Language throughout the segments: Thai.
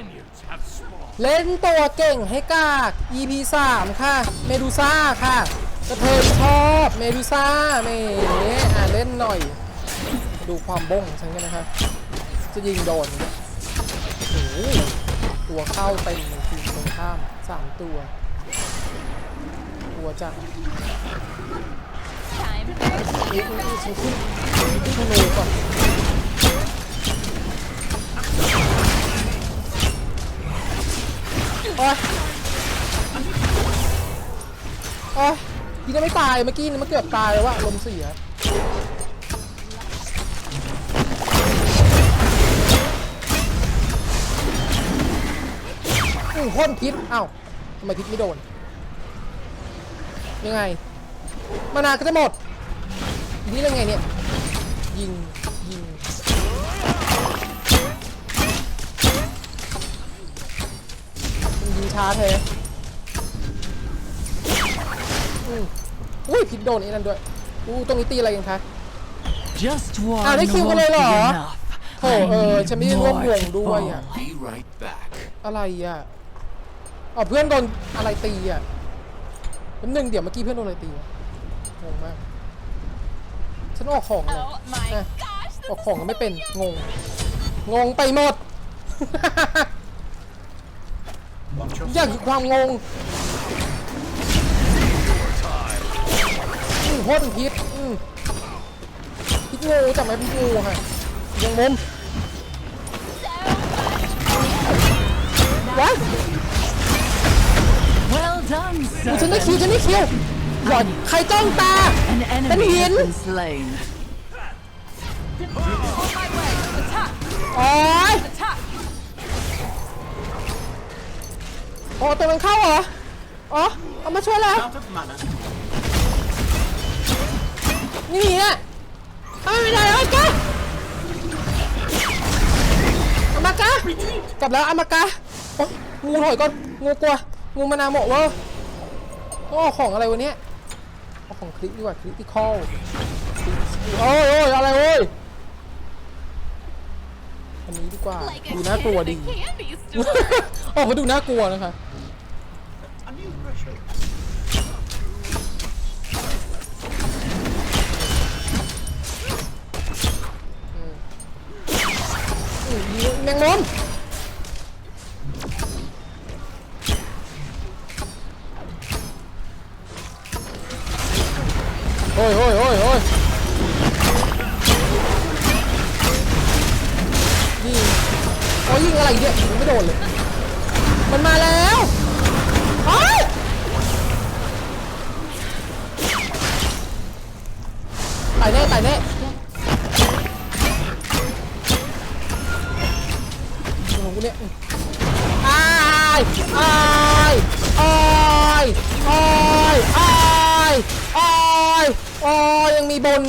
minions have spawned. เล่นตัวเก่งให้กาก EP 3 ค่ะ เมดูซ่าค่ะกระเทยชอบเมดูซ่าเมอะเล่นหน่อย ดูความบ้งของฉันกันนะคะจะยิงโดนเนี่ยโอ้โหตัวเข้าเต็มในทีมตรงข้ามสามตัว ตัวจัด Time for เอ๊ะนี่ฉันขึ้นขึ้นธนูก่อน โอ๊ยโอ๊ยพี่ก็ไม่ตายเมื่อกี้นี่มันเกือบตายแล้วว่าลมเสียอือพ่นพิษเอ้าทำไมพิษไม่โดน ยังไง มานาวก็จะหมด นี่ยังไงเนี่ย ยิง ช้าเทอืมอุ้ยผิดโดนไอ้นั่นด้วยอู้ตรงนี้ตีอะไรกันคะ Just one อ้าวได้คิวกัน won't เลยเหร be อ enough. โถเออฉันไม่ได้ร่วมวงด้วยอะ Be right back. อะไรอะอ๋อเพื่อนโดนอะไรตีอะแป๊บนึงเดี๋ยวเมื่อกี้เพื่อนโดนอะไรตีอะงงมาก ฉันออกของเลย Oh my Eh. gosh, อ this อกของก็ไม่เป็นงง งงไปหมด อย่คือความงงอืมพ่นพิษอืมพิษงูจับไหมพิษงูค่ะยังมุมวะฉันได้คิวฉันได้คิวหยอดใครจ้องตา เป็นหินโอ้ย โอ้ตัวมันเข้าเหรอ อ๋อ เอามาช่วยแล้วนี่เนี่ยทำไมไม่ได้เอากะเอามากะกลับแล้วเอามากะโอ๊ยงูถอยก่อน งูกลัว งูมานาโมะเวอร์โอ้ของอะไรวะเนี่ยเอาของคลิกดีกว่าคลิกที่คอลโอ้ยโอ้ยอะไรโอ้ย อันนี้ดีกว่า Like ดู a น่ากลัว kid ดี in a candy store. ออกมาดูน่ากลัวนะคะ A new pressure. อืมแมงมุมายอายอายอายอายอายอายยังมีบน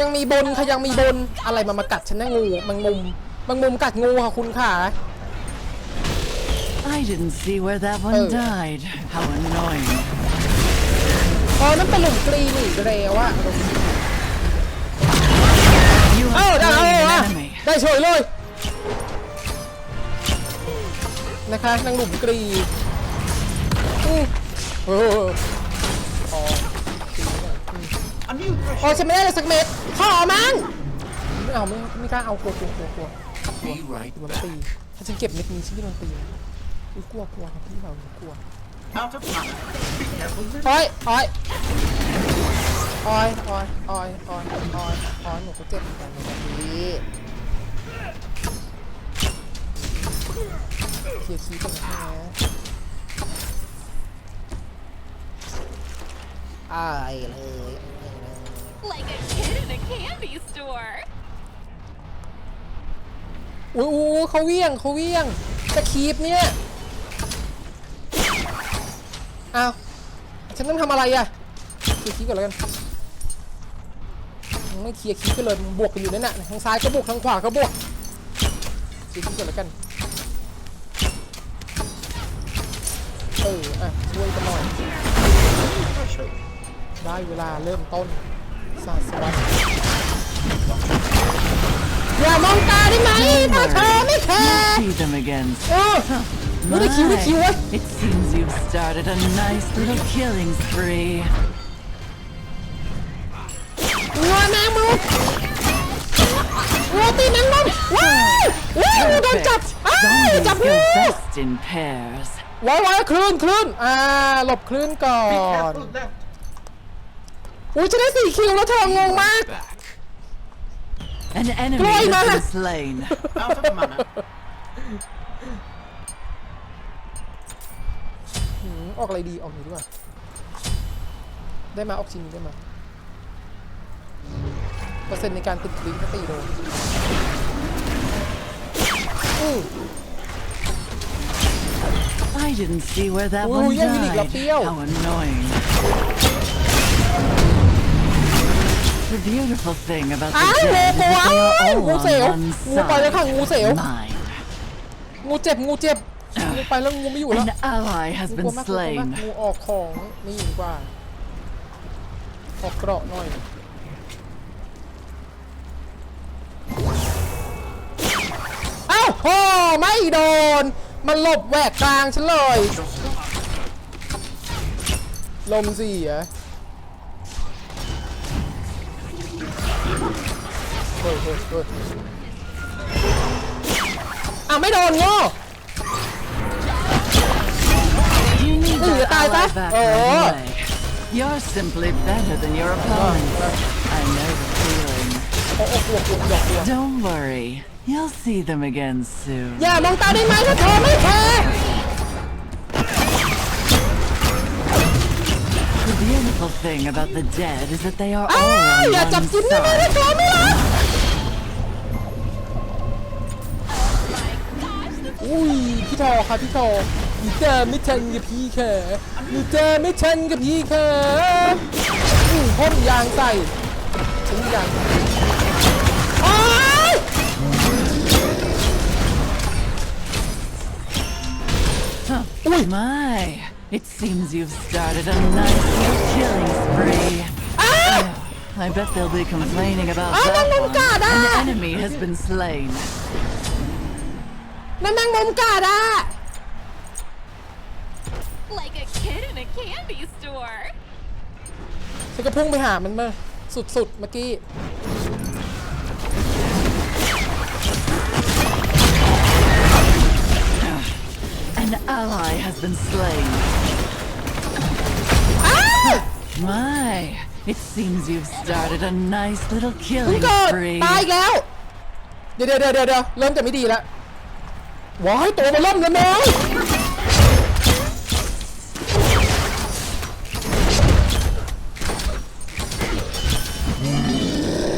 ยังมีบนค่ะยังมีบน อะไรมามากัดฉันนะงูแมังมุมแมังมุมกัดงูค่ะคุณค่ะ I didn't see where that one Oh. died. How annoying. อ๋อนั่นเป็นหลุมกรีนอีกแล้วอะ You เอ้า have ได้ slain เอา an อะ enemy. ได้เฉยเลย นะคะนางหลุมกรีอืมเอออ๋อ A new อ๋อ pressure. ฉันไม่ได้เลยสักเม็ดขอมันไม่เอาไม่ไม่กล้าเอากลัวกลัวกลัวกลัว Be right โดนตีถ้าฉันเก็บเม็ดนี้ฉันไม่โดนตีอุ๊ยกลัวกลัวครับพี่เรากลัว Out of mana. Be careful. โอ้ยโอ้ยโอ้ยโอ้ยโอ้ยโอ้ยโอ้ยโอ้ยหนูก็เจ็บเหมือนกันนะพี่ เคลียร์คีย์กันนะอายเลยอายเลย like a kid in a candy store. อุ้อุ้เขาเวี่ยงเขาเวี่ยงจะคีบเนี่ยอ้าวฉันต้องทำอะไรอะเคลียร์คีบก่อนแล้วกันยังไม่เคลียร์คีบกันเลยมันบวกกันอยู่นั่นน่ะทางซ้ายก็บวกทางขวาก็บวกเคลียร์คีบก่อนแล้วกัน อออะช่วยกันหน่อย Pressure. ได้เวลาเริ่มต้นศาสวัสดอย่ามองตาได้ไหม Don't ถ้าเธอ worry. ไม่แคร์ You'll see them again. เออ My, What a cute, what a cute one. it seems you've started a nice little killing spree. งัวแมงมุมงัวตีแมงมุมว้ายว้ายงูโดนจับ Perfect. อ้าย Zombies จับ go งู best in pairs. ไว้ไว้คลื่นคลื่นอ่าหลบคลื่นก่อน Careful left. อุ้ยจะได้สี่คิวแล้วเธองงมาก An enemy Glory has Mother. been slain. Out of mana. หืมออกอะไรดีออกนี้ดีกว่าได้มาออกชิ้นนี้ได้มาเปอร์เซ็นต์ในการติดลิงก์ถ้าตีโดนอือ I didn't see where that Ooh, one yeah, you need died. lapio. How annoying. The beautiful thing about the อ้าวงู dead is ตัว that they are งู all เสียว on one งูไปแล้วค่ะงูเสียว side. Mine. งูเจ็บงูเจ็บงูไปแล้วงูไม่อยู่แล้ว An ally has งูกลัว been มากกลัวมาก slain. งูออกของนี่ดีกว่าออกเกราะหน่อย เอ้าโหไม่โดน มันหลบแหวกกลางฉันเลย ลมเสียเฮ้ยเฮ้ยเฮ้ยอะไม่โดนโง่หนีตายซะโอ้ You're simply better than your opponent. I know. Don't worry. You'll see them again soon. อย่ามองตาได้ไหมถ้าเธอไม่แคร์ The beautiful thing about the dead is that they are อ้า all ว on อย่าจับ one จิ้นได้ไหมถ้า side. เธอไม่รักอุ้ยพี่ทอค่ะพี่ทอหนูเจอไม่ทันกับพี่แค่หนูเจอไม่ทันกับพี่แค่อืมพ่นยางใส่ฉันยาง Huh. My, it seems you've started a nice little killing spree. อ้า I bet they'll be complaining about Ah, that Mangum one. Kada! An enemy has been slain. นั่นแมงมุมกัดอ่ะ Like a kid in a candy store. ฉันก็พุ่งไปหามันมาสุดๆเมื่อกี้ An ally has been slain. อ้า My, it seems you've started a nice little เพิ่ง killing เกิด spree. ตายอีกแล้ว เดี๋ยวเดี๋ยวเดี๋ยวเดี๋ยวเริ่มจะไม่ดีแล้วว้ายตัวมันเริ่มแล้วน้อง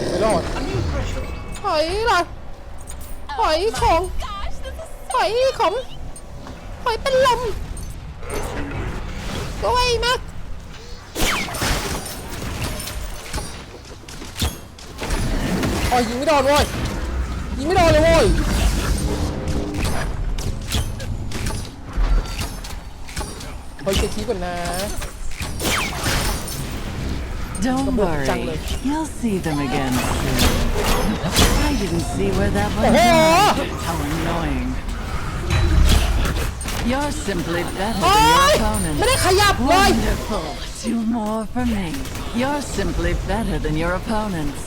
ไม่รอด A new threshold. ถอยล่ะถอยของ Gosh, this is ถอยของ ถอยเป็นลมด้วยมากอ๋อยิงไม่โดนเว้ยยิงไม่โดนเลยเว้ยเฮ้ยจะคีบก่อนนะ Don't Come on, worry, Chandler. you'll see them again soon. I didn't see where that one Oh! died. How annoying. You're simply better โอ๊ย than your ไม่ได้ opponent. ขยับเลย Wonderful. Two more for me. You're simply better than your opponents.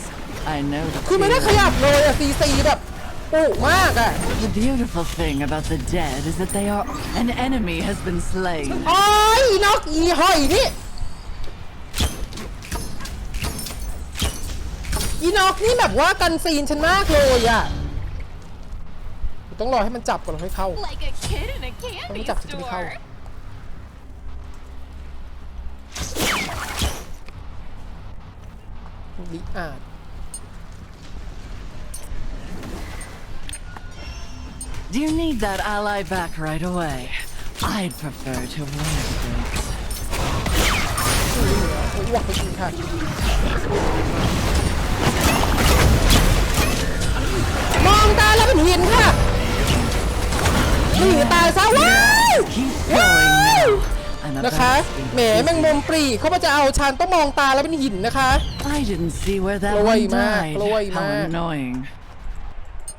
I know the คือไม่ได้ข feeling. ยับเลยอะซีซีแบบปุมากอะ The beautiful thing about the dead is that they are an enemy has been slain. โอ้ยอีนกอีหอยนี่อีนกนี่แบบว่ากันซีนฉันมากเลยอะ ต้องรอให้มันจับก่อนแล้วค่อยเข้า like a kid in a candy Không, chắc chỉ đi store. khâu. ลิอาด Do you need that ally back right away? I'd prefer to wear boots. อ้วกไปกินค่ะ มองตาแล้วเป็นหินค่ะ หนีตายซะว้าว Keep going now. I'm นะคะ about to speak แหมแมงมุมปรีเขามาจะเอาฉันต้องมองตาแล้วเป็นหินนะคะ I didn't see where that Lôi one mà, died. lôi How mà. annoying.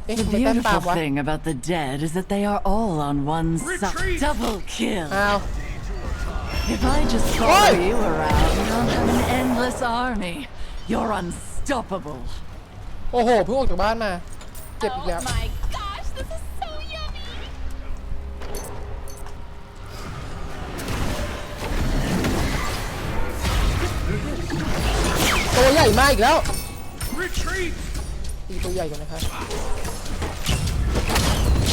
เอ๊ะ The ทำไมแต้มตาม beautiful วะ thing about the dead is that they are all on one side. Retreat! Double kill. อ้าว If I just follow Oi! you around, I'll have an endless army. You're unstoppable. โอ้โห เพิ่งออกจากบ้านมา เจ็บอีกแล้ว มากอีกแล้ว Retreat! ตีตัวใหญ่ก่อนนะครับ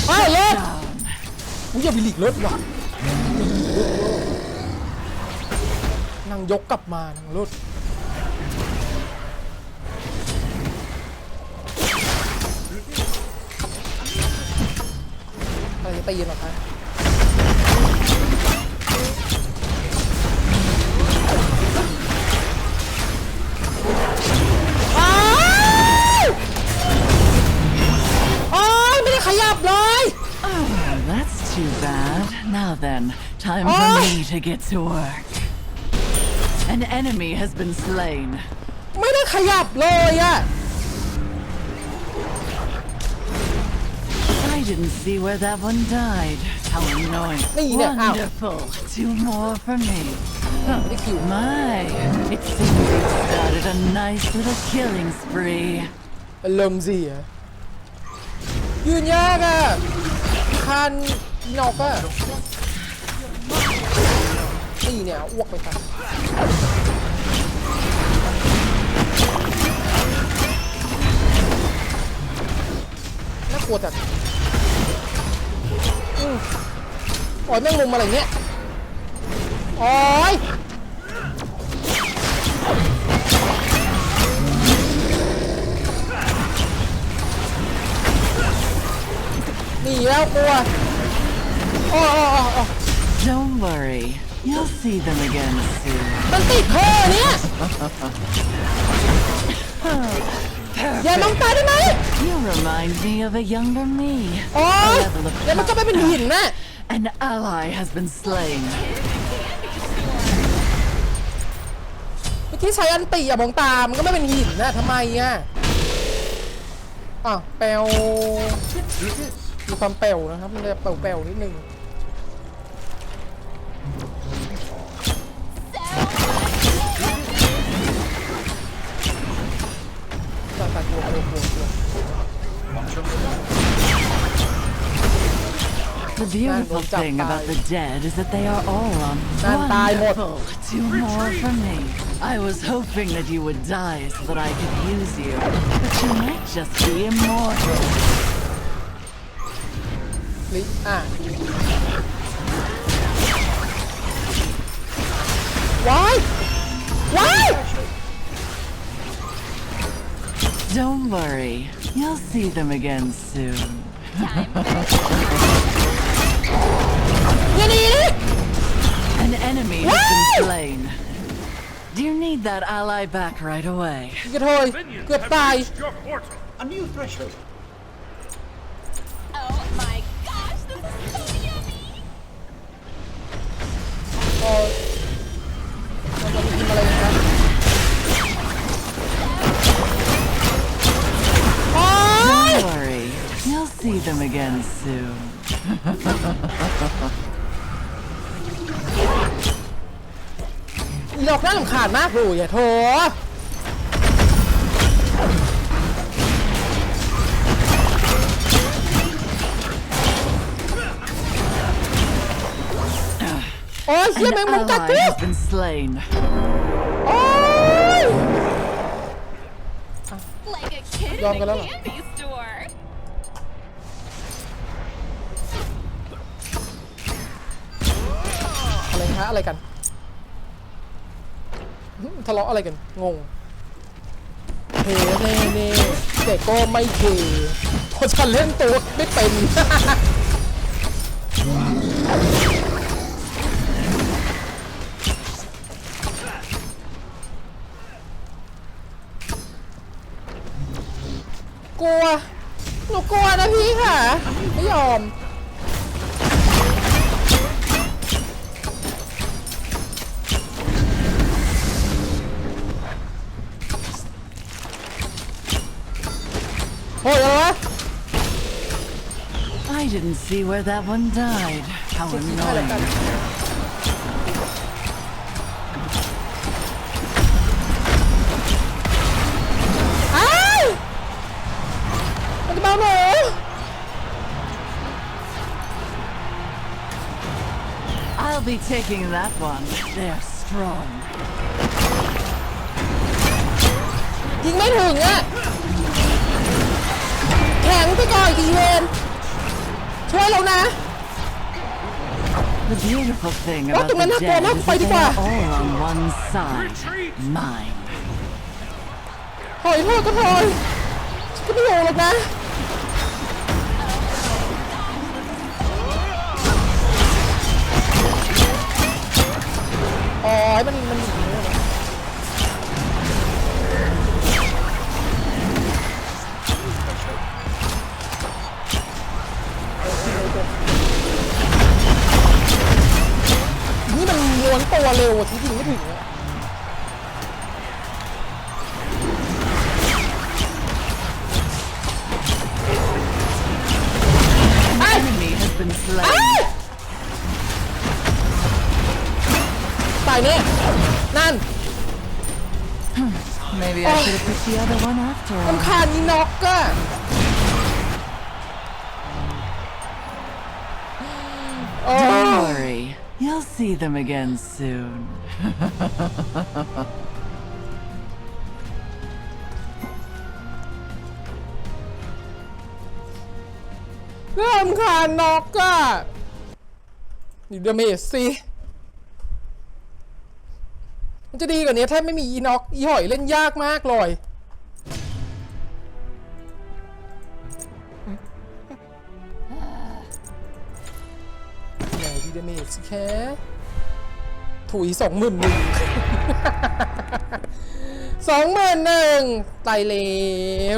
อ้าวเลิศ Down. กูอย่าไปหลีกเลิศว่ะนางยกกลับมานางเลิศอะไรจะตีกันเหรอคะอ้ too bad. Now then, time Oi! for me to get to work. An enemy has been slain. ไม่ได้ขยับเลยอะ I didn't see where that one died. How annoying. Hey, yeah, ow. Wonderful. Two more for me. ไม่ได้คิว My, it seems you've started a nice little killing spree. อารมณ์เสียยื นยากอะคันอกอะนี่เนี่ยอ้วกไปกันน่ากลัวจัดอืมโอ้ยแม่งมุมอะไรเงี้ยโอ้ยหนีแล้วกลัว Don't worry. You'll see them again soon. มันติดเธอเนี่ยอย่าลงตายได้ไหม You remind me of a younger me. โอ้ยเดี๋ยวมันก็ไม่เป็นหินนะ An ally has been slain. เมื่อกี้ใช้อันติอย่ามองตา มันก็ไม่เป็นหินนะทำไมอะอะแปลวมีความแปลวนะครับมันจะแปลวๆนิดนึง The beautiful thing about the dead is that they are all on wonderful. Two more for me. I was hoping that you would die so that I could use you, but you might just be immortal. ลิอ่ะว้ายว้าย Don't worry, you'll see them again soon. Time. อย่าหนีดิ An enemy has Woo! been slain. Do you need that ally back right away? กระเทยเกือบตาย your portal. A new threshold. See them again soon. อีดอกน่าลำคาญมากเลยอะโถโอ้ยเชี่ย An แมงมุมกัด ally กู has been slain. โอ้ย Like a kid Yum, in a galera. candy store. ะไรคะอะไรกันทะเลาะอะไรกัน งงเทเน่เน่แต่ก็ไม่เทเพราะฉันเล่นตัวไม่เป็นกลัว หนูกลัวนะพี่ค่ะ ไม่ยอม โอ้ยอะไรวะ didn't see where that one died. How เช็คคีย์ให้แล้วกัน annoying. อ้าวมันจะมาหนู I'll be taking that one. They're strong. ยิงไม่ถึงอ่ะ แข็งไปก่อนกีเวนช่วยเรานะ The beautiful thing What about the the man, dead not is fight that they are for. all on one side. Retreat! Mine. ถอยเถอะก็ถอยฉันก็ไม่อยู่หรอกนะ อ๋อให้มันมันหนีเลยเหรอนี่ ตายแน่นั่น Maybe Oh. I should have picked the other one after all. ลำคาญนี่น็อกอะโอ้ Don't worry. You'll see them again soon. ลำคาญน็อกอะอยู่เดเมจสิ มันจะดีกว่านี้ถ้าไม่มีอีน็อกอีหอยเล่นยากมากเลยไหนดีเดเมจสิแค่ถุยสองหมื่นหนึ่งสองหมื่นหนึ่งตายแล้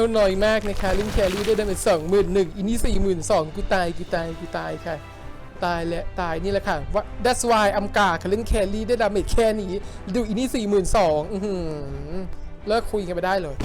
วหน่อยมากนะคะลิงแครี่ได้ได้เป็นสองหมื่นหนึ่งอินี่สี่หมื่นสองกูตายกูตายกูตายค่ะ ตายและตายนี่แหละค่ะว่า that's why อัมกาคาลิงแคลรี่ได้ดาเมจแค่นี้ ดูอินี่สี่หมื่นสองเลิกคุยกันไปได้เลย